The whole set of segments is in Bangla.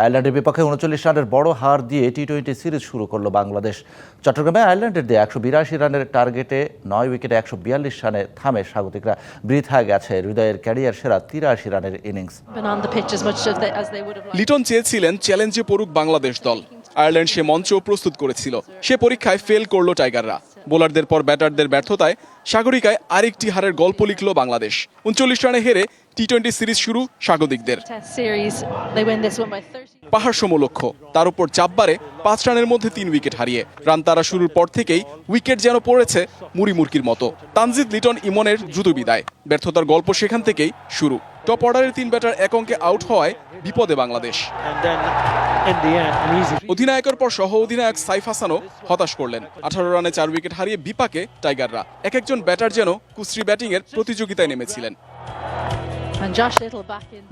আয়ারল্যান্ডের বিপক্ষে উনচল্লিশ রানের বড় হার দিয়ে টি টোয়েন্টি সিরিজ শুরু করল বাংলাদেশ। চট্টগ্রামে আয়ারল্যান্ডের দিয়ে একশো বিরাশি রানের টার্গেটে নয় উইকেটে একশো বিয়াল্লিশ রানে থামে স্বাগতিকরা। বৃথায় গেছে হৃদয়ের ক্যারিয়ার সেরা তিরাশি রানের ইনিংস. লিটন চেয়েছিলেন চ্যালেঞ্জে পড়ুক বাংলাদেশ দল। আয়ারল্যান্ড সে মঞ্চ প্রস্তুত করেছিল। সে পরীক্ষায় ফেল করল টাইগাররা বোলারদের পর ব্যাটারদের ব্যর্থতায় সাগরিকায় আরেকটি হারের গল্প লিখল বাংলাদেশ। উনচল্লিশ রানে হেরে টি টোয়েন্টি সিরিজ শুরু স্বাগতিকদের Test series, they win this one by 30. পাহাড় সমলক্ষ্য তার উপর চাপ বাড়ে পাঁচ রানের মধ্যে তিন উইকেট হারিয়ে। রান তারা শুরুর পর থেকেই উইকেট যেন পড়েছে মুড়ি মুরকির মতো। তানজিদ লিটন ইমনের দ্রুত বিদায়। ব্যর্থতার গল্প সেখান থেকেই শুরু। টপ অর্ডারের তিন ব্যাটার এক অঙ্কে আউট হওয়ায় বিপদে বাংলাদেশ। অধিনায়কের পর সহ অধিনায়ক সাইফ হাসানও হতাশ করলেন। আঠারো রানে চার উইকেট হারিয়ে বিপাকে টাইগাররা। এক একজন ব্যাটার যেন কুশ্রী ব্যাটিংয়ের প্রতিযোগিতায় নেমেছিলেন.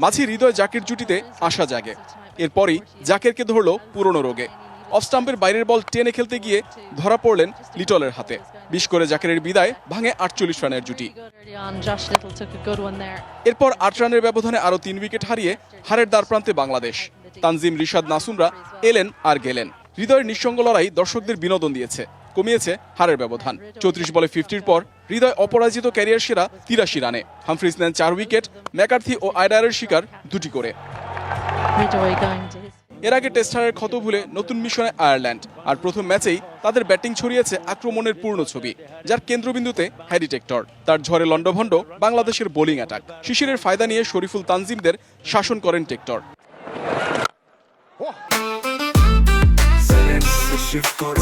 মাঝি হৃদয় জাকির জুটিতে আশা জাগে। এরপরই জাকেরকে ধরল পুরনো রোগে। অফ স্টাম্পের বাইরের বল টেনে খেলতে গিয়ে ধরা পড়লেন লিটলের হাতে। বিশ করে জাকেরের বিদায়, ভাঙে আটচল্লিশ রানের জুটি. এরপর আট রানের ব্যবধানে আরও তিন উইকেট হারিয়ে হারের দ্বারপ্রান্তে বাংলাদেশ। তানজিম রিশাদ নাসুমরা এলেন আর গেলেন। হৃদয়ের নিঃসঙ্গ লড়াই দর্শকদের বিনোদন দিয়েছে, কমিয়েছে হারের ব্যবধান। চৌত্রিশ বলে ফিফটির পর হৃদয় অপরাজিত ক্যারিয়ার সেরা তিরাশি রানে। হামফ্রিজ নেন চার উইকেট, ম্যাকার্থি ও আইডারের শিকার দুটি করে। এর আগে টেস্ট হারের ক্ষত ভুলে নতুন মিশনে আয়ারল্যান্ড। আর প্রথম ম্যাচেই তাদের ব্যাটিং ছড়িয়েছে আক্রমণের পূর্ণ ছবি যার কেন্দ্রবিন্দুতে হ্যারি টেক্টর। তার ঝড়ে লন্ডভন্ড বাংলাদেশের বোলিং অ্যাটাক। শিশিরের ফায়দা নিয়ে শরীফুল তানজিমদের শাসন করেন টেক্টর।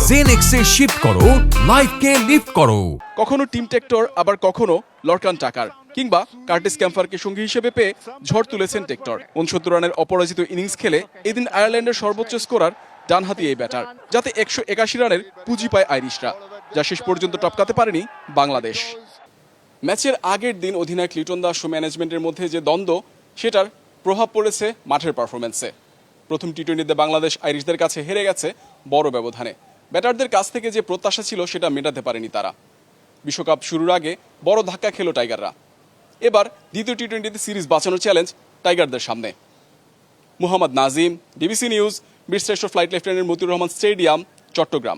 জেনেক্সে শিফট করো লাইফকে লিফট করো। কখনো টিম টেক্টর আবার কখনো লর্কান টাকার। কিংবা কার্টিস ক্যাম্পারকে সঙ্গী হিসেবে পেয়ে ঝড় তুলেছেন টেক্টর। উনসত্তর রানের অপরাজিত ইনিংস খেলে এদিন আয়ারল্যান্ডের সর্বোচ্চ স্কোরার ডানহাতি এই ব্যাটার, যাতে একশো একাশি রানের পুঁজি পায় আইরিশরা, যা শেষ পর্যন্ত টপকাতে পারেনি বাংলাদেশ। ম্যাচের আগের দিন অধিনায়ক লিটন দাস ও ম্যানেজমেন্টের মধ্যে যে দ্বন্দ্ব, সেটার প্রভাব পড়েছে মাঠের পারফরমেন্সে প্রথম টি টোয়েন্টিতে বাংলাদেশ আইরিশদের কাছে হেরে গেছে বড় ব্যবধানে। ব্যাটারদের কাছ থেকে যে প্রত্যাশা ছিল, সেটা মেটাতে পারেনি তারা। বিশ্বকাপ শুরুর আগে বড় ধাক্কা খেলো টাইগাররা। এবার দ্বিতীয় টি টোয়েন্টিতে সিরিজ বাঁচানোর চ্যালেঞ্জ টাইগারদের সামনে। Muhammad Nazim, DBC news, Birshreshtho flight lieutenant Motiur Rahman stadium, Chattogram.